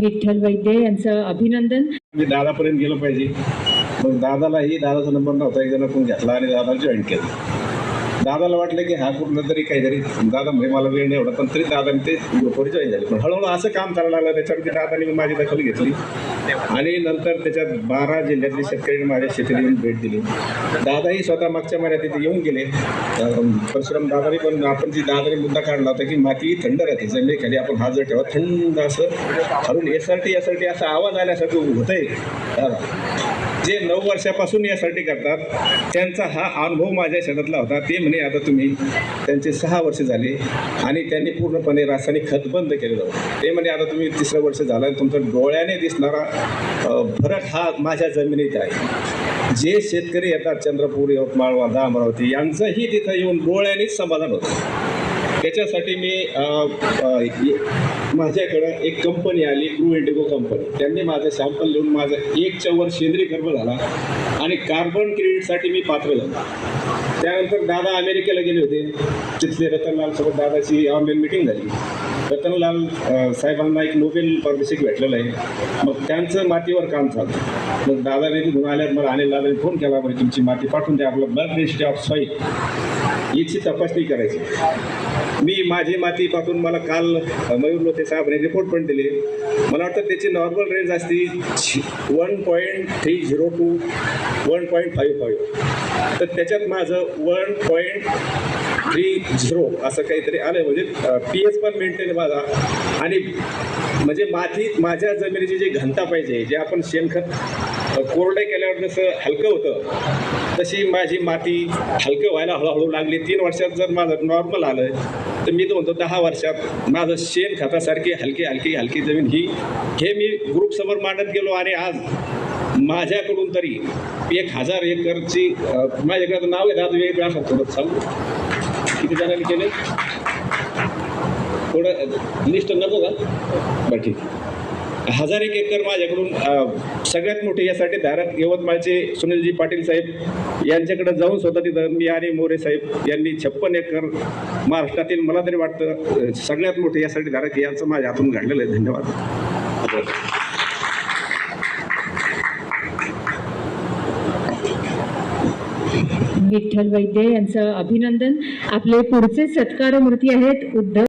विठ्ठल वैद्य यांचं अभिनंदन. मी दादापर्यंत गेलो पाहिजे. मग दादालाही दादाचा नंबर नव्हता. एक जण आपण घेतला आणि दादाला जॉईन केलं. दादाला वाटलं की हा कुठलं तरी काहीतरी दादा म्हणजे मला वेळ नाही एवढा पण तरी दादाने ते परिचय जॉईन झाले. पण हळूहळू असं काम करायला लागलं त्याच्यावरती दादाने माझी दखल घेतली. आणि नंतर त्याच्यात बारा जिल्ह्यातले शेतकऱ्यांनी माझ्या शेतीला येऊन भेट दिली. दादाही स्वतः मागच्या महिन्यात तिथे येऊन गेले. परशुराम दादाने पण आपण जी दादाने मुद्दा काढला होता की माती थंड राहते जमिनीखाली आपण हात जर ठेवा थंड असं हरून S R T S R T असा आवाज आल्यासारखं होतंय. जे नऊ वर्षापासून यासाठी करतात त्यांचा हा अनुभव माझ्या शेतातला होता. ते म्हणे आता तुम्ही त्यांचे सहा वर्ष झाले आणि त्यांनी पूर्णपणे रासायनिक खत बंद केलेलं होतं ते म्हणे आता तुम्ही तिसरं वर्ष झालं आणि तुमचं डोळ्याने दिसणारा फरक हा माझ्या जमिनीत आहे. जे शेतकरी येतात चंद्रपूर यवतमाळ वर्धा अमरावती यांचंही तिथं येऊन डोळ्यानेच समाधान होतं. त्याच्यासाठी मी माझ्याकडं एक कंपनी आली ग्रू इंडिगो कंपनी त्यांनी माझं सॅम्पल लिहून माझं एक वर सेंद्रिय गर्भ झाला आणि कार्बन क्रेडिटसाठी मी पात्र झालो. त्यानंतर दादा अमेरिकेला गेले होते. तिथले रतनलालसोबत दादाची ऑनलाईन मिटिंग झाली. रतनलाल साहेबांना एक नोबेल पारितोषिक भेटलेलं आहे. मग त्यांचं मातीवर काम चालतं मग दादाने तिथून आल्यावर मला अनिल दादाने फोन केला म्हणजे तुमची माती पाठवून द्या आपलं ब्लड रेस्ट ऑफ सॉईल याची तपासणी करायची. मी माझी माती पाठवून मला काल मयूर लोते साहेबांनी रिपोर्ट पण दिले. मला वाटतं त्याची नॉर्मल रेंज असती one point three zero two one point five five तर त्याच्यात माझं वन पॉईंट थ्री झिरो असं काहीतरी आलं म्हणजे पी एच पण मेंटेन माझा आणि म्हणजे माती माझ्या जमिनीची जी घनता पाहिजे जे आपण शेणखत कोरडे केल्यावर जसं हलकं होतं तशी माझी माती हलकं व्हायला हळूहळू लागली. तीन वर्षात जर माझं नॉर्मल आलं तर मी तर म्हणतो दहा वर्षात माझं शेण खतासारखी हलकी हलकी हलकी जमीन ही हे मी ग्रुपसमोर मांडत गेलो आणि आज माझ्याकडून तरी एक हजार एकरची माझ्याकडे नाव आहे दादा वेगळं असं थोडं सांगू. किती जणांनी केले? थोडं लिस्ट नको का? बरं ठीक. हजार एक एकर माझ्याकडून सगळ्यात मोठे यासाठी धारक यवतमाळचे सुनीलजी पाटील साहेब यांच्याकडे जाऊन स्वतः तिथं मी आणि मोरे साहेब यांनी छप्पन एकर महाराष्ट्रातील मला तरी वाटतं सगळ्यात मोठे यासाठी धारक यांचं माझ्या हातून घडलेलं आहे. धन्यवाद. विठ्ठल वैद्य यांचं अभिनंदन. आपले पुढचे सत्कार मूर्ती आहेत उद्धव